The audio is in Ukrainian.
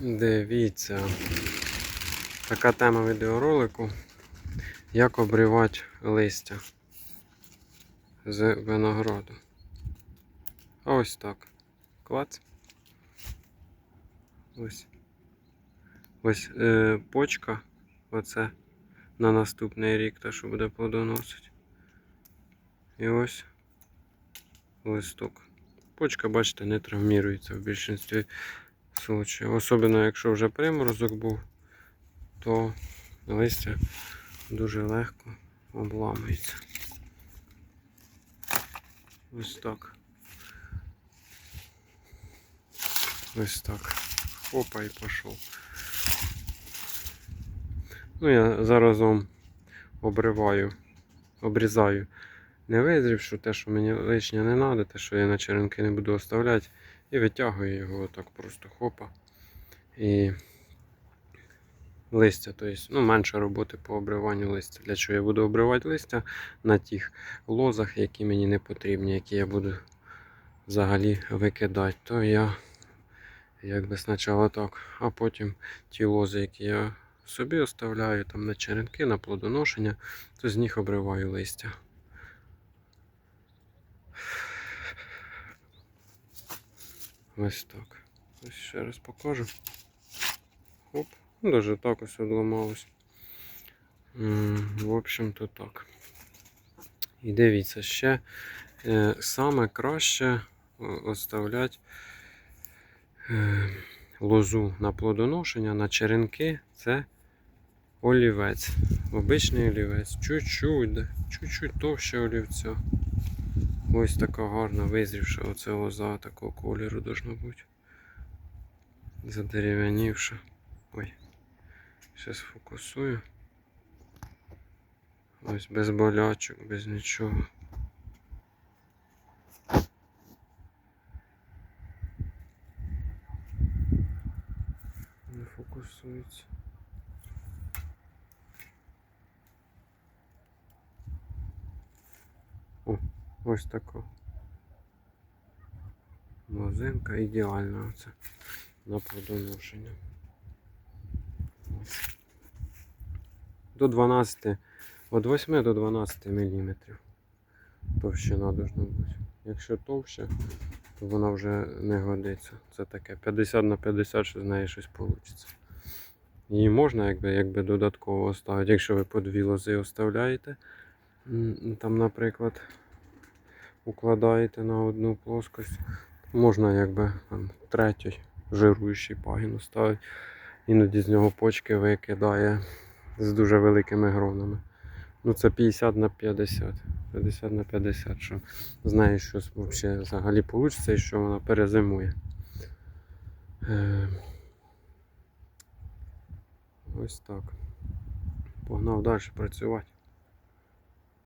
Дивіться. Така тема відеоролику. Як обривати листя з винограду. Ось так. Клац. Ось. Ось е, почка. Оце на наступний рік, та що буде плодоносить. І ось листок. Почка, бачите, не травмірується в більшості случаїв. Особливо, якщо вже приморозок був, то листя дуже легко обламується. Ось так. Ось так. Опа і пішов. Ну, я заразом обриваю, обрізаю. Не визрівши те, що мені лишнє не треба, те, що я на черенки не буду оставляти, і витягую його отак просто хопа. І листя, тобто, ну, менше роботи по обриванню листя. Для чого я буду обривати листя на тих лозах, які мені не потрібні, які я буду взагалі викидати, то я якби спочатку так, а потім ті лози, які я собі оставляю там на черенки, на плодоношення, то з них обриваю листя. Ось так. Ось ще раз покажу. Хоп. Даже так ось одламалось. В общем-то так. І дивіться, ще е, саме краще оставляти е, лозу на плодоношення, на черенки це олівець. Обичний олівець. Чуть-чуть, чуть-чуть товще олівця. Ось така гарна визрівша оце лоза такого кольору должна бути. Задерев'янівша. Ой. Зараз фокусую. Ось без болячок, без нічого. Не фокусується. Ось така. Лозинка ідеальна оце на плодоношення. До 12, від 8 до 12 мм товщина должна бути. Якщо товще, то вона вже не годиться. Це таке 50 на 50, що з неї щось вийде. Її можна якби, якби додатково оставити, якщо ви по дві лози оставляєте. Там, наприклад, укладаєте на одну плоскость. Можна якби там третій жируючий пагін оставити. Іноді з нього почки викидає з дуже великими гронами. Ну це 50 на 50. 50 на 50, що з щось взагалі взагалі вийде і що вона перезимує. Е, Ось так. Погнав далі працювати.